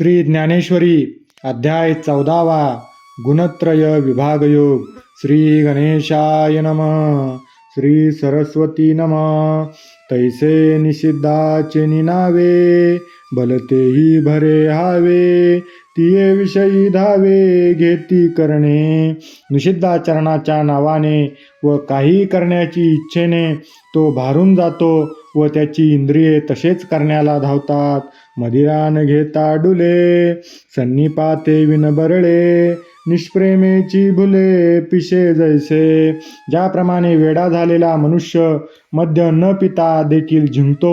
श्री ज्ञानेश्वरी अध्याय चौदावा गुणत्रय विभागयोग. श्री गणेशाय नम. श्री सरस्वती नम. तैसे निषिद्धाचे निनावे भलतेही भरे हावे. तिये विषयी धावे घेती करणे. निषिद्धाचरणाच्या नावाने व काही करण्याची इच्छेने तो भारून जातो व त्याची इंद्रिये तसेच करण्याला धावतात. मदिरान घेता डुले सन्निपाते विनबरळे निष्प्रेमेची भुले पिशे जैसे. ज्याप्रमाणे वेडा झालेला मनुष्य मद्य न पिता देखील जिंकतो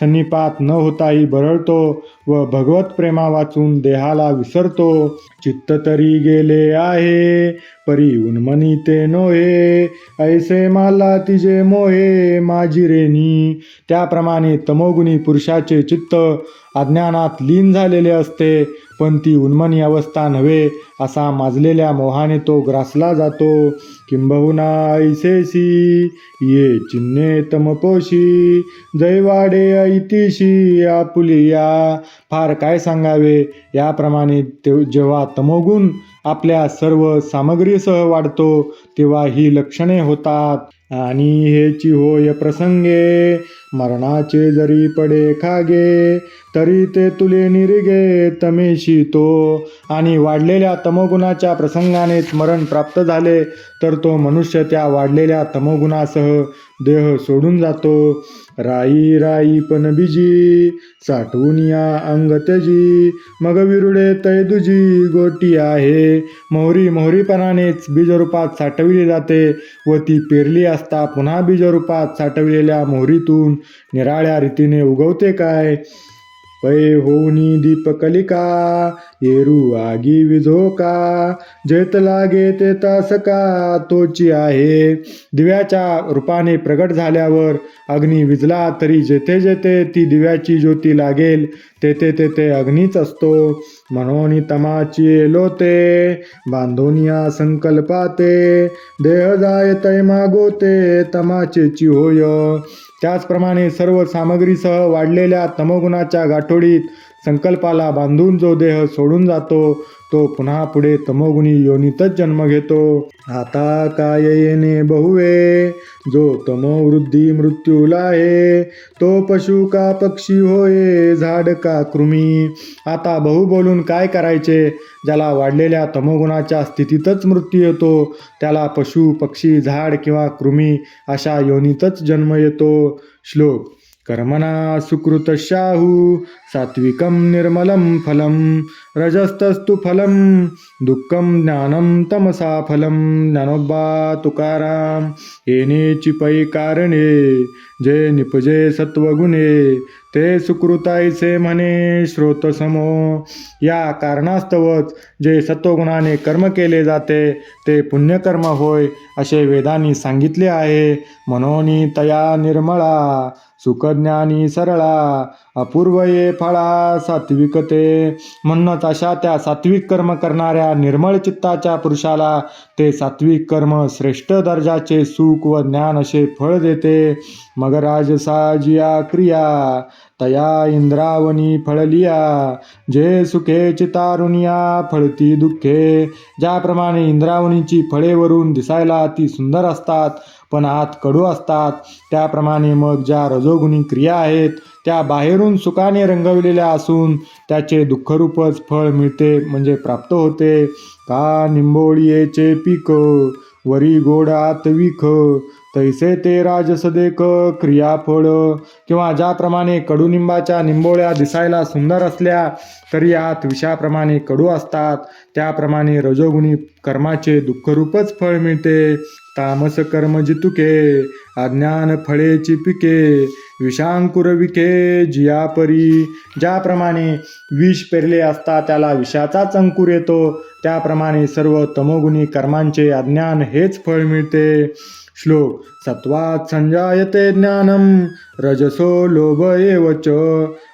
सन्निपात न होताही बरळतो व भगवत प्रेमा वाचून देहाला विसरतो. चित्त तरी गेले आहे परी उन्मनी ते नोहे. ऐसे मला तिजे मोहे माझी रेनी त्याप्रमाणे तमोगुणी पुरुषाचे चित्त अज्ञानात लीन झालेले असते पण ती उन्मनी अवस्था नव्हे असा माजलेल्या मोहाने तो ग्रासला जातो. किंबहुना ऐसेसी ये चिन्हे तमपोशी. जयवाडे ऐतिशी आपुलिया. फार काय सांगावे? याप्रमाणे ते जेव्हा तमोगुण आपल्या सर्व सामग्रीसह वाढतो तेव्हा ही लक्षणे होतात. आणि हेची होय प्रसंगे मरणाचे जरी पडे खागे तरी ते तुले निरिगे तमेशी तो आणि वाढलेल्या तमोगुणाच्या प्रसंगाने स्मरण प्राप्त झाले तर तो मनुष्य त्या वाढलेल्या तमोगुणासह देह सोडून जातो. राई राई पण बिजी साठवून या अंग त्याजी मग विरुडे तैदुजी गोटी आहे. मोहरी मोहरीपणानेच बीजरूपात साठविली जाते. व ती पेरली असता पुन्हा बीजरूपात साठविलेल्या मोहरीतून निराळ्या रीतीने उगवते काय? पै होऊनी दीपकलिका. येरू आगी विझोका जेत लागे ते तासका तोची आहे. दिव्याच्या रूपाने प्रगट झाल्यावर अग्नी विजला तरी जेथे जेथे ती दिव्याची ज्योती लागेल तेथे तेथे अग्नीच असतो. म्हणून तमाची लोते बांधोनिया संकल्पाते देह जाय तै मागोते तमाचेची होय. त्याचप्रमाणे सर्व सामग्रीसह वाढलेल्या तमोगुणाच्या गाठोडीत संकल्पाला बांधून जो देह सोडून जातो तो पुन्हा पुढे तमोगुणी योनीतच जन्म घेतो. आता काय येणे बहुवे? जो तमोवृद्धी मृत्यूला आहे तो पशु का पक्षी होय झाड का कृमी? आता बहु बोलून काय करायचे? ज्याला वाढलेल्या तमोगुणाच्या स्थितीतच मृत्यू येतो त्याला पशु पक्षी झाड किंवा कृमी अशा योनीतच जन्म येतो. श्लोक कर्मणा सुकृतशाहु सात्विकं निर्मलं फलं रजस्तस्तु फलं दुःखं ज्ञानं तमसा फलं ज्ञानोबा तुकाराम। येणे चिपै कारणे जे निपजे सत्वगुणे ते सुकृताईचे म्हणे श्रोतसमो। या कारणास्तवच जे सत्वगुणाने कर्म केले जाते ते पुण्यकर्म होय असे वेदांनी सांगितले आहे। मनोनी तया निर्मळा सुखज्ञानी सरळा अपूर्व ये फळा सात्विकते. म्हणूनच अशा त्या सात्विक कर्म करणाऱ्या निर्मळ चित्ताच्या पुरुषाला ते सात्विक कर्म श्रेष्ठ दर्जाचे सुख व ज्ञान असे फळ देते. मग राजसाजिया क्रिया तया इंद्रावनी फळलिया जे सुखे चितारुनिया फळती दुःखे. ज्याप्रमाणे इंद्रावणीची फळे वरून दिसायला ती सुंदर असतात पण आत कडू असतात. त्याप्रमाणे मग ज्या रजोगुणी क्रिया आहेत त्या बाहेरून सुखाने रंगवलेल्या असून त्याचे दुःखरूपच फळ मिळते म्हणजे प्राप्त होते. का निंबोळीचे पीक वरी गोडात विख. तैसे ते राजसदेक क्रियाफळ. किंवा ज्याप्रमाणे कडुनिंबाच्या निंबोळ्या दिसायला सुंदर असल्या तरी आत विषाप्रमाणे कडू असतात. त्याप्रमाणे रजोगुणी कर्माचे दुःखरूपच फळ मिळते. तामस कर्म जितुके अज्ञान फळेची पिके विषांकुर विखे जियापरी. ज्याप्रमाणे विष पेरले असता त्याला विषाचाच अंकुर येतो त्याप्रमाणे सर्व तमोगुणी कर्मांचे अज्ञान हेच फळ मिळते. श्लोक सत्वात संजायते ज्ञानम रजसो लोभ एव च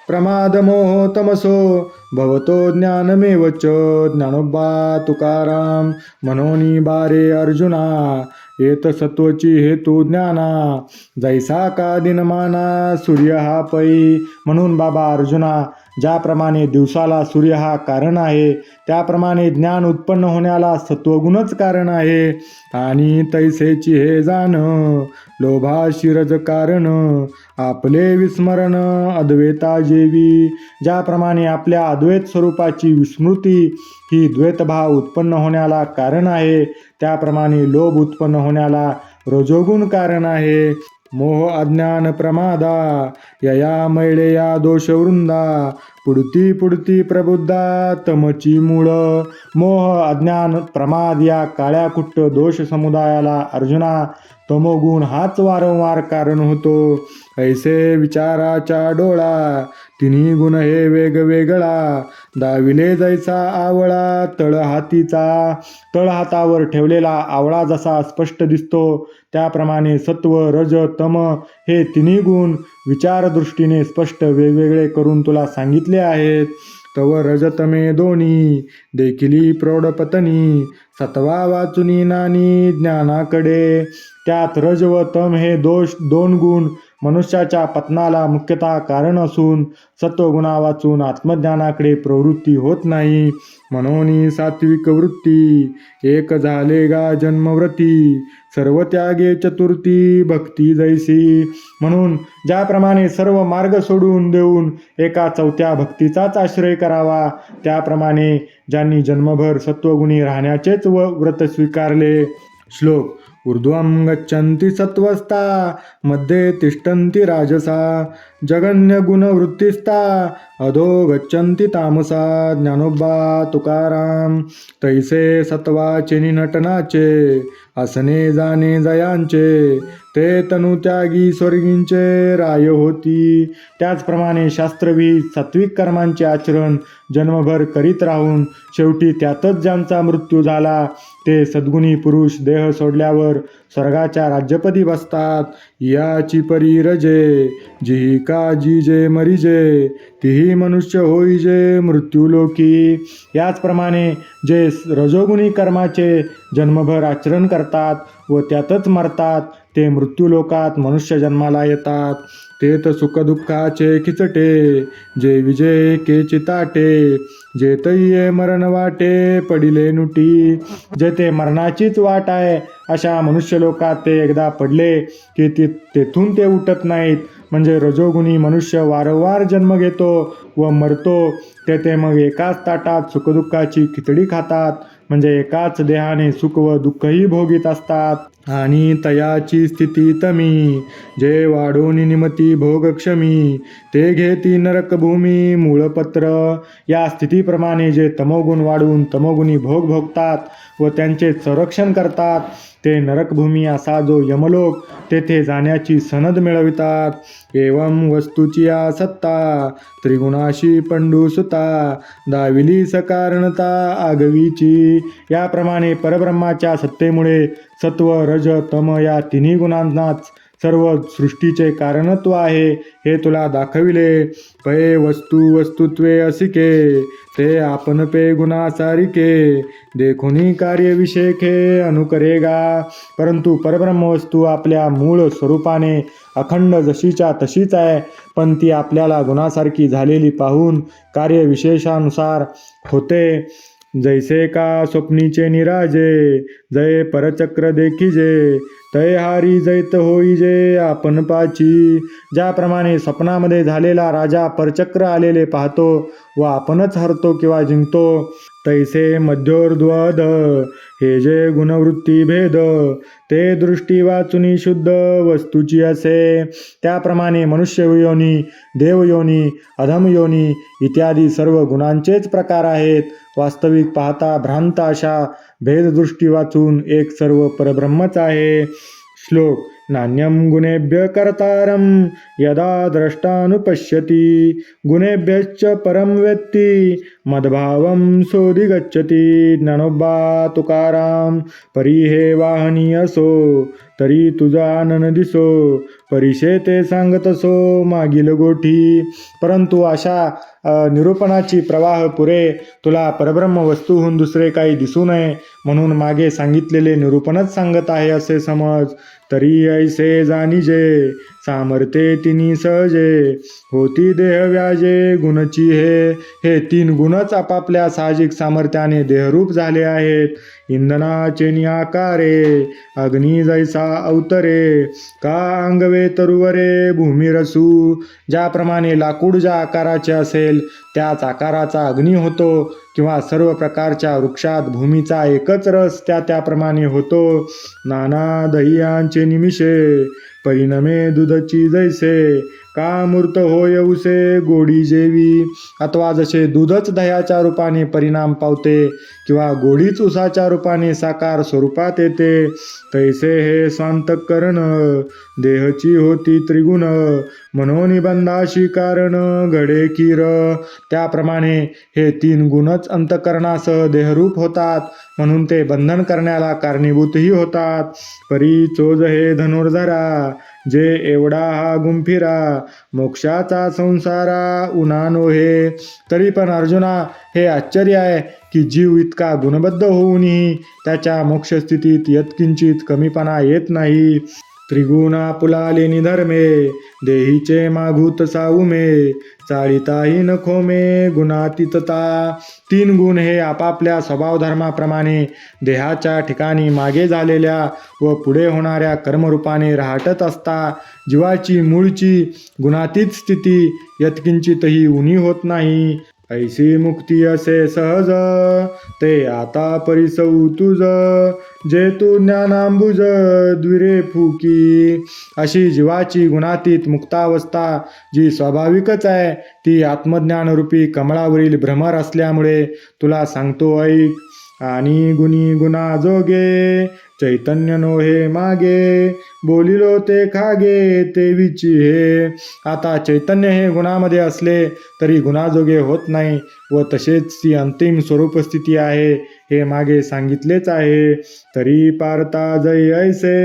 प्रमादमोह तमसो भवतो ज्ञानमेव च ज्ञानोबा तुकाराम मनोनी बारे अर्जुना येत सत्वची हेतू ज्ञाना जैसा का दिनमाना सूर्य हा पै म्हणून बाबा अर्जुना ज्याप्रमाणे दिवसाला सूर्य हा कारण आहे त्याप्रमाणे ज्ञान उत्पन्न होण्याला सत्वगुणच कारण आहे. आणि तैसेची हे जाण लोभा शिरज कारण आपले विस्मरण अद्वैता जेवी. ज्याप्रमाणे आपल्या अद्वैत स्वरूपाची विस्मृती ही द्वैतभाव उत्पन्न होण्याला कारण आहे त्याप्रमाणे लोभ उत्पन्न होण्याला रजोगुण कारण आहे. मोह अज्ञान प्रमादा यया मैळेया दोषवृंदा पुडती पुडती प्रबुद्धा तमची मूळ. मोह अज्ञान प्रमाद या काळ्या कुट्ट दोष समुदायाला अर्जुना तमोगुण हाच वारंवार कारण होतो. ऐसे विचाराच्या डोळा तिन्ही गुण हे वेगवेगळा दाविले जायचा आवळा तळहातीचा तळहातावर ठेवलेला आवळा जसा स्पष्ट दिसतो त्याप्रमाणे सत्व रज तम हे तिन्ही गुण विचारदृष्टीने स्पष्ट वेगवेगळे करून तुला सांगितले आहेत. तव रजतमे दोन्ही देखिली प्रौढपतनी सत्वा वाचुनी नानी ज्ञानाकडे. त्यात रज व तम हे दोष दोन गुण मनुष्याच्या पतनाला मुख्यतः कारण असून सत्वगुणा वाचून आत्मज्ञानाकडे प्रवृत्ती होत नाही. म्हणून सात्विक वृत्ती एक झाले गा जन्मव्रती सर्व त्यागे चतुर्थी भक्ती जैसी. म्हणून ज्याप्रमाणे सर्व मार्ग सोडून देऊन एका चौथ्या भक्तीचाच आश्रय करावा त्याप्रमाणे ज्यांनी जन्मभर सत्वगुणी राहण्याचेच व व्रत स्वीकारले. श्लोक ऊर्ध्वं गच्छन्ति सत्त्वस्ता मध्ये तिष्ठन्ति राजसा। जगन्यगुणवृत्तिस्ता। अधो गच्छन्ति तामसा ज्ञानोबा तुकाराम। तैसे सत्वाचे नटनाचे असने जाणे जयांचे। ते तनु त्यागी स्वर्गींचे राय होती। त्याचप्रमाणे शास्त्रवी सात्विक कर्मांचे आचरण जन्मभर करीत राहून शेवटी त्यातच ज्यांचा मृत्यू झाला ते सद्गुणी पुरुष देह सोडल्यावर स्वर्गाच्या राज्यपदी बसतात. याची परी रजे जी का जी जे मरिजे तीही मनुष्य होई जे मृत्यूलोकी. याचप्रमाणे जे रजोगुणी कर्माचे जन्मभर आचरण करतात व त्यातच मरतात ते मृत्यूलोकात मनुष्य जन्माला येतात. ते तर सुखदुःखाचे खिचटे जे विजय के चिताटे जे तैये मरण वाटे पडिले नुटी. जे ते मरणाचीच वाट आहे अशा मनुष्यलोकात ते एकदा पडले की ती तेथून ते उठत नाहीत. म्हणजे रजोगुणी मनुष्य वारंवार जन्म घेतो व मरतो. तेथे ते मग एकाच ताटात सुखदुःखाची खिचडी खातात. म्हणजे एकाच देहाने सुख व दुःखही भोगीत असतात. आणि तयाची स्थिती तमी. जे वाढून निमती भोगक्षमी ते घेती नरकभूमी मूळपत्र. या स्थितीप्रमाणे जे तमोगुण वाढून तमोगुणी भोग भोगतात व त्यांचे संरक्षण करतात ते नरकभूमी असा जो यमलोक तेथे जाण्याची सनद मिळवितात. एवं वस्तूची या सत्ता त्रिगुणाशी पंडुसुता दाविली सकारणता आगवीची. याप्रमाणे परब्रह्माच्या सत्तेमुळे सत्व रज तम या तिन्ही गुणांनाच सर्व सृष्टीचे कारणत्व आहे हे तुला दाखविले. पये वस्तू वस्तुत्वे असिके ते आपण पे गुणा सारिके. देखुनी कार्यविषेखे अनुकरेगा. परंतु परब्रह्म वस्तू आपल्या मूळ स्वरूपाने अखंड जशीच्या तशीच आहे पण ती आपल्याला गुणासारखी झालेली पाहून कार्यविशेषानुसार होते. जैसे का स्वप्नीचे निराजे जय परचक्र देखिजे तय हारी जैत होईजे आपण पाची. ज्याप्रमाणे स्वप्नामध्ये झालेला राजा परचक्र आलेले पाहतो व आपणच हरतो किंवा जिंकतो तैसे मध्योर्ध्वद हे जे गुणवृत्ती भेद ते दृष्टी वाचुनी शुद्ध वस्तूची असे. त्याप्रमाणे मनुष्ययोनी देवयोनी अधमयोनी इत्यादी सर्व गुणांचेच प्रकार आहेत. वास्तविक पाहता भ्रांत अशा भेददृष्टी वाचून एक सर्व परब्रह्मच आहे. श्लोक नान्यं गुणेभ्य कर्तारं यदा द्रष्टानुपश्यति गुणेभ्यश्च परं वेत्ति मद्भावं सोधिगच्छति ज्ञानोबा तुकाराम परी हे वाहनी असो तरी तुझा आनंद दिसो परिशे ते सांगत असो मागील गोठी। परंतु अशा निरूपणाची प्रवाह पुरे तुला परब्रह्म वस्तूहून दुसरे काही दिसू नये म्हणून मागे सांगितलेले निरूपणच सांगत आहे असे समज तरी ऐसे जाणीजे सामर्थ्ये तिनी सहजे. होती देह व्याजे गुणची हे. हे तीन गुणच आपापल्या साहजिक सामर्थ्याने देहरूप झाले आहेत. इंधनाचे आकारे अग्नी जैसा अवतरे. का अंगवे तरुवरे भूमिरसू ज्याप्रमाणे लाकूड ज्या आकाराचे असेल त्याच आकाराचा अग्नी होतो. किंवा सर्व प्रकारच्या वृक्षात भूमीचा एकच रस त्या त्याप्रमाणे होतो. नाना दह्यांचे निमिषे. परिणामे दुधाची जैसे का मूर्त होय उसे गोडी जेवी. अथवा जसे दूधच दह्याच्या रूपाने परिणाम पावते किंवा गोडीच उसाच्या रूपाने साकार स्वरूपात येते तैसे हे स्वांतकरण देहची होती त्रिगुण मनोनिबंधाशी कारण घडे किर. त्याप्रमाणे हे तीन गुणच अंतकरणासह देहरूप होतात म्हणून ते बंधन करण्याला कारणीभूतही होतात. परी चोज हे धनुर्धरा जे एवढा हा गुंफिरा मोक्षाचा संसारा उन्हा हे तरी पण अर्जुना हे आश्चर्य आहे की जीव इतका गुणबद्ध होऊनही त्याच्या मोक्षस्थितीत यत्किंचित कमीपणा येत नाही. त्रिगुणा पुलाले निधर्मे देहीचे मागूत साऊमे चाळीताही नखोमे गुणातीतता. तीन गुण हे आपापल्या स्वभावधर्माप्रमाणे देहाच्या ठिकाणी मागे झालेल्या व पुढे होणाऱ्या कर्मरूपाने राहटत असता. जीवाची मूळची गुणातीत स्थिती यत्किंचितही उणी होत नाही. ऐसी मुक्ती असे सहज ते आता परिसौ तुझ. जे तू ज्ञानांबुज द्विरे फुकी. अशी जीवाची गुणातीत मुक्तावस्था जी स्वाभाविकच आहे ती आत्मज्ञानरूपी कमळावरील भ्रमर असल्यामुळे तुला सांगतो ऐक. आणि गुणी गुणा जोगे चैतन्य नो हे मागे बोलिलो ते खागे ते विची हे. आता चैतन्य हे गुणामध्ये असले तरी गुणाजोगे होत नाही व तसेच ती अंतिम स्वरूप स्थिती आहे हे मागे सांगितलेच आहे. तरी पारता जै ऐसे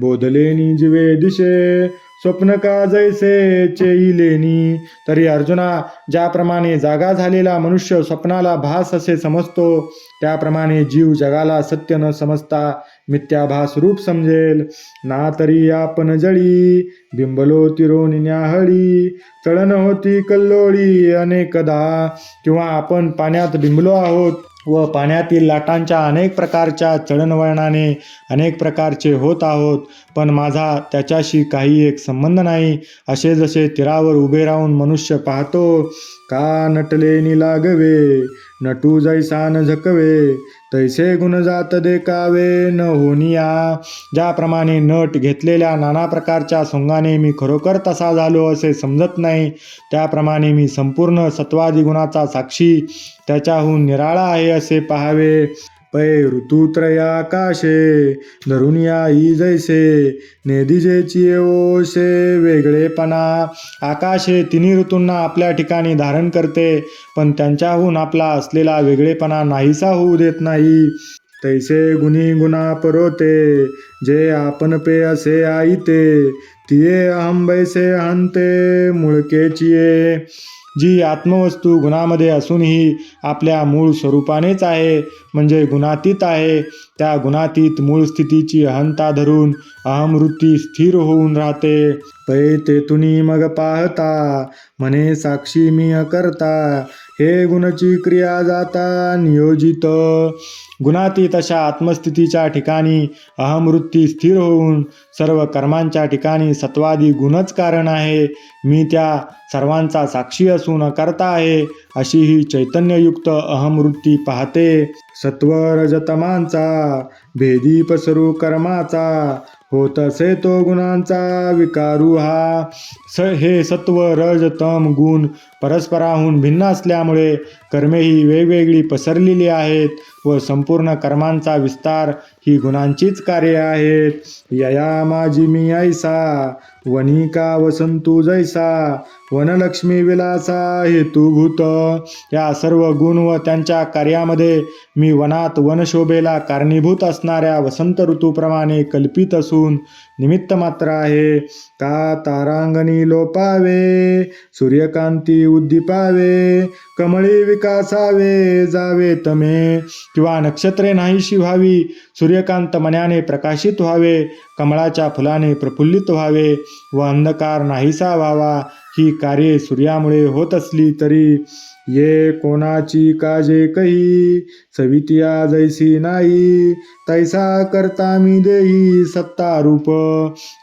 बोधले निजवे दिशे स्वप्न का जैसे चेईलेनी तरी अर्जुना ज्याप्रमाणे जागा झालेला मनुष्य स्वप्नाला भास असे समजतो. त्याप्रमाणे जीव जगाला सत्य न समजता मिथ्याभास रूप समजेल. ना तरी आपण जळी बिंबलो तिरोनी न्याहळी तळण होती कल्लोळी अनेकदा. किंवा आपण पाण्यात बिंबलो आहोत व पाण्यातील लाटांच्या अनेक प्रकारच्या चळणवळणाने अनेक प्रकारचे होत आहोत पण माझा त्याच्याशी काही एक संबंध नाही. असे जसे तीरावर उभे राहून मनुष्य पाहतो का नटले निलागवे नटू जैसा न झकवे तैसे गुण जात देकावे न होनिया. ज्याप्रमाणे नट घेतलेल्या नाना प्रकारच्या सोंगाने मी खरोखर तसा झालो असे समजत नाही. त्याप्रमाणे मी संपूर्ण सत्वादी गुणाचा साक्षी त्याच्याहून निराळा आहे असे पाहावे. पै ऋतुत्रयाकाशे धरुनिया ई जैसे नेदिजेची ओशे वेगळेपणा आकाशे तिन्ही ऋतूंना आपल्या ठिकाणी धारण करते पण त्यांच्याहून आपला असलेला वेगळेपणा नाहीसा होऊ देत नाही. तैसे गुणी गुणा परोते जे आपण पे असे आईते तिये अहंबैसे हंते मुळकेचिये जी आत्मवस्तू गुणामध्ये असूनही आपल्या मूळ स्वरूपानेच आहे म्हणजे गुणातीत आहे. त्या गुणातीत मूळ स्थितीची अहंता धरून अहमवृत्ती स्थिर होऊन राहते. पै तेतुनी मग पाहता म्हणे साक्षी मी करता. हे गुणची क्रिया जाता नियोजित. गुणातीत अशा आत्मस्थितीच्या ठिकाणी अहमवृत्ती स्थिर होऊन सर्व कर्मांच्या ठिकाणी सत्वादी गुणच कारण आहे. मी त्या सर्वांचा साक्षी असून करता आहे अशी ही चैतन्ययुक्त अहमवृत्ती पाहते. सत्वरजतमांचा भेदी पसरू कर्माचा होत असे तो गुणांचा विकारू हा. स हे सत्व रज तम गुण परस्पराहून भिन्न असल्यामुळे कर्मे ही वेगवेगळी पसरलेली आहेत व संपूर्ण कर्मांचा विस्तार ही गुणांचीच कार्य आहेत. यया माझी मी ऐसा वनिका वसंतू जैसा वनलक्ष्मी विलासा हेतुभूत. या सर्व गुण व त्यांच्या कार्यामध्ये मी वनात वनशोभेला कारणीभूत असणाऱ्या वसंत ऋतूप्रमाणे कल्पित असून निमित्त मात्र आहे. का तारांगणी लोपावे सूर्यकांती उद्दीपावे कमळी विकासावे जावे तमे किंवा नक्षत्रे नाहीशी व्हावी सूर्यकांत मनाने प्रकाशित व्हावे कमळाच्या फुलाने प्रफुल्लित व्हावे व अंधकार नाहीसा व्हावा ही कार्ये सूर्यामुळे होत असली तरी ये कोणाची काजे कही? सवितिया जैसी नाही. तैसा करता मी देही सत्ता रूप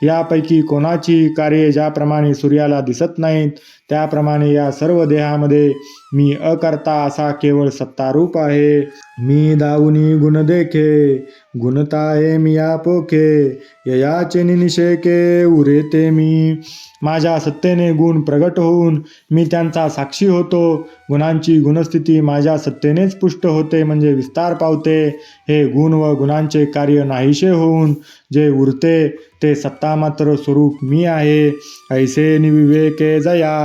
यापैकी कोणाची कार्ये ज्याप्रमाणे सूर्याला दिसत नाहीत त्याप्रमाणे या सर्व देहामध्ये मी अकर्ता असा केवळ सत्तारूप आहे. मी दाऊनी गुण देखे गुणताये मी या पोखे ययाचे निशेके उरेते मी. माझ्या सत्तेने गुण प्रगट होऊन मी त्यांचा साक्षी होतो. गुणांची गुणस्थिती माझ्या सत्तेनेच पुष्ट होते म्हणजे विस्तार पावते. हे गुण व गुणांचे कार्य नाहीसे होऊन जे उरते ते सत्ता मात्र स्वरूप मी आहे. ऐसे निविवेके जया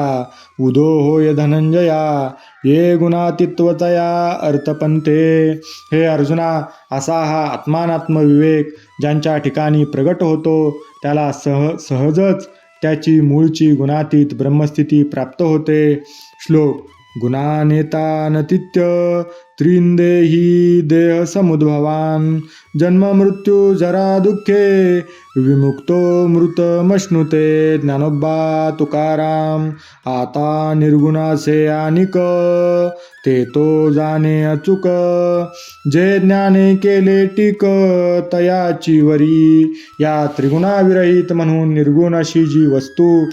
उदो होय धनंजया ये गुणातित्वतया अर्थपंथे हे अर्जुना असा हा आत्मानात्म विवेक ज्यांच्या ठिकाणी प्रगट होतो त्याला सह सहजच त्याची मूळची गुणातीत ब्रह्मस्थिती प्राप्त होते. श्लोक गुणानेतानतित्य त्रिंदेही देह समुद्भवान जन्म मृत्यू जरा दुःखे विमुक्तो मृतमश्नुते ज्ञानोबा तुकाराम। आता निर्गुणासे आनिक ते तो जाणे अचूक। जे ज्ञाने केले टीक तयाची वरी। या त्रिगुणाविरहित म्हणून निर्गुण अशी जी वस्तू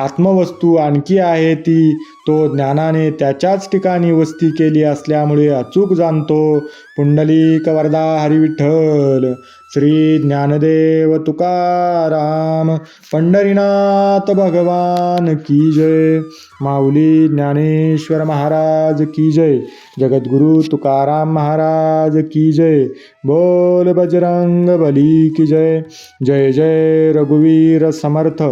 आत्मवस्तू आणखी आहे ती. तो ज्ञानाने त्याच्याच ठिकाणी वस्ती केली असल्यामुळे अचूक जाणतो. पुंडलिक वरदा हरिविठ्ठल. श्री ज्ञानदेव तुकाराम. पंढरीनाथ भगवान की जय. माऊली ज्ञानेश्वर महाराज की जय. जगद्गुरु तुकाराम महाराज की जय. बोल बजरंग बली की जय. जय जय रघुवीर समर्थ.